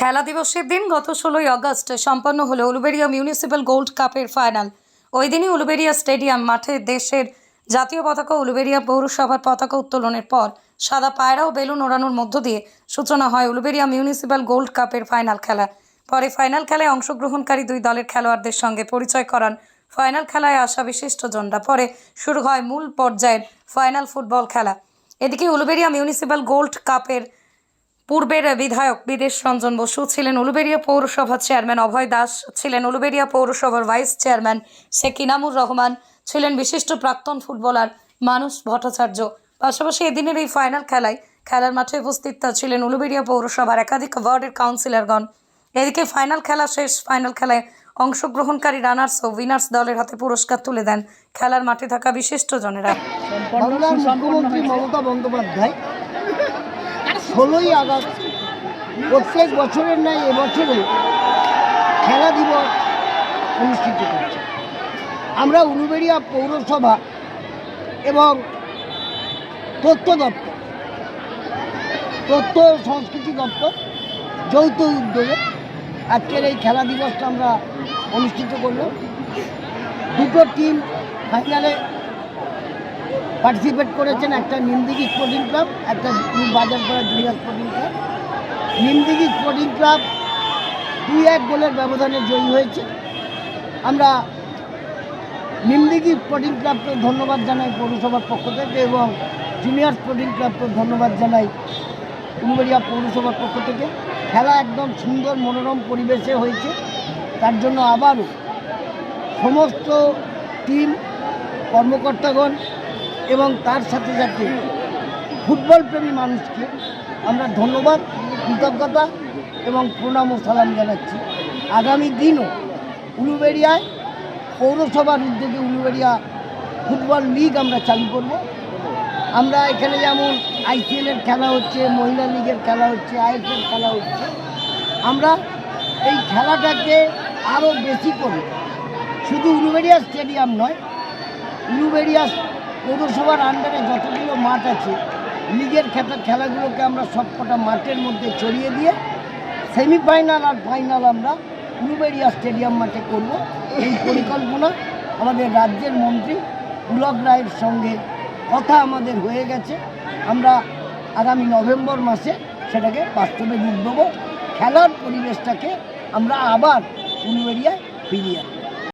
খেলা দিবসের দিন গত ষোলোই আগস্ট সম্পন্ন হলো উলুবেড়িয়া মিউনিসিপ্যাল গোল্ড কাপের ফাইনাল। ওই দিনই উলুবেড়িয়া স্টেডিয়াম মাঠে দেশের জাতীয় পতাকা উলুবেড়িয়া পৌরসভার পতাকা উত্তোলনের পর সাদা পায়রা ও বেলুন ওড়ানোর মধ্য দিয়ে সূচনা হয় উলুবেড়িয়া মিউনিসিপ্যাল গোল্ড কাপের ফাইনাল খেলা। পরে ফাইনাল খেলায় অংশগ্রহণকারী দুই দলের খেলোয়াড়দের সঙ্গে পরিচয় করান। ফাইনাল খেলায় আসা বিশিষ্টজনরা। পরে শুরু হয় মূল পর্যায়ের ফাইনাল ফুটবল খেলা। এদিকে উলুবেড়িয়া মিউনিসিপ্যাল গোল্ড কাপের পূর্বের বিধায়ক বিদেশ রঞ্জন বসু ছিলেন উলুবেড়িয়া পৌরসভার চেয়ারম্যান, অভয় দাস ছিলেন উলুবেড়িয়া পৌরসভার ভাইস চেয়ারম্যান, শেখ ইনামুর রহমান ছিলেন বিশিষ্ট প্রাক্তন ফুটবলার মানুষ ভট্টাচার্য। পাশাপাশি এদিনের এই ফাইনাল খেলায় খেলার মাঠে উপস্থিত ছিলেন উলুবেড়িয়া পৌরসভার একাধিক ওয়ার্ডের কাউন্সিলরগণ। এদিকে ফাইনাল খেলা শেষ ফাইনাল খেলায় অংশগ্রহণকারী রানার্স ও উইনার্স দলের হাতে পুরস্কার তুলে দেন খেলার মাঠে থাকা বিশিষ্ট জনেরা। মুখ্যমন্ত্রী মমতা বন্দ্যোপাধ্যায় ষোলোই আগস্ট, প্রত্যেক বছরের ন্যায় এবছরে খেলা দিবস অনুষ্ঠিত করছে আমরা উলুবেড়িয়া পৌরসভা এবং তথ্য দপ্তর, তথ্য সংস্কৃতি দপ্তর, যৌথ উদ্যোগে আজকের এই খেলা দিবসটা আমরা অনুষ্ঠিত করলাম। দুটো টিম ফাইনালে পার্টিসিপেট করেছেন একটা নিমদিঘি স্পোর্টিং ক্লাব একটা new Bazarpara junior sporting club Nimdighi sporting club দুই এক গোলের ব্যবধানে জয়ী হয়েছে। আমরা নিমদিঘি স্পোর্টিং ক্লাবকে ধন্যবাদ জানাই পৌরসভার পক্ষ থেকে এবং জুনিয়র স্পোর্টিং ক্লাবকে ধন্যবাদ জানাই উলুবেড়িয়া পৌরসভার পক্ষ থেকে। খেলা একদম সুন্দর মনোরম পরিবেশে হয়েছে। তার জন্য আবারও সমস্ত টিম কর্মকর্তাগণ এবং তার সাথে সাথে ফুটবল প্রেমী মানুষকে আমরা ধন্যবাদ, কৃতজ্ঞতা এবং প্রণাম ও সালাম জানাচ্ছি। আগামী দিনও উলুবেড়িয়ায় পৌরসভার উদ্যোগে উলুবেড়িয়া ফুটবল লিগ আমরা চালু করব। আমরা এখানে যেমন আইপিএলের খেলা হচ্ছে, মহিলা লিগের খেলা হচ্ছে আইএসএল খেলা হচ্ছে, আমরা এই খেলাটাকে আরও বেশি করে শুধু উলুবেড়িয়া স্টেডিয়াম নয়, উলুবেড়িয়া পৌরসভার আন্ডারে যতগুলো মাঠ আছে লিগের খেলা খেলাগুলোকে আমরা সবকটা মাঠের মধ্যে ছড়িয়ে দিয়ে সেমিফাইনাল আর ফাইনাল আমরা উলুবেড়িয়া স্টেডিয়াম মাঠে করব। এই পরিকল্পনা আমাদের রাজ্যের মন্ত্রী পুলক রায়ের সঙ্গে কথা আমাদের হয়ে গেছে। আমরা আগামী নভেম্বর মাসে সেটাকে বাস্তবে রূপ দেবো। খেলার পরিবেশটাকে আমরা আবার উলুবেড়িয়ায় ফিরিয়ে আনব।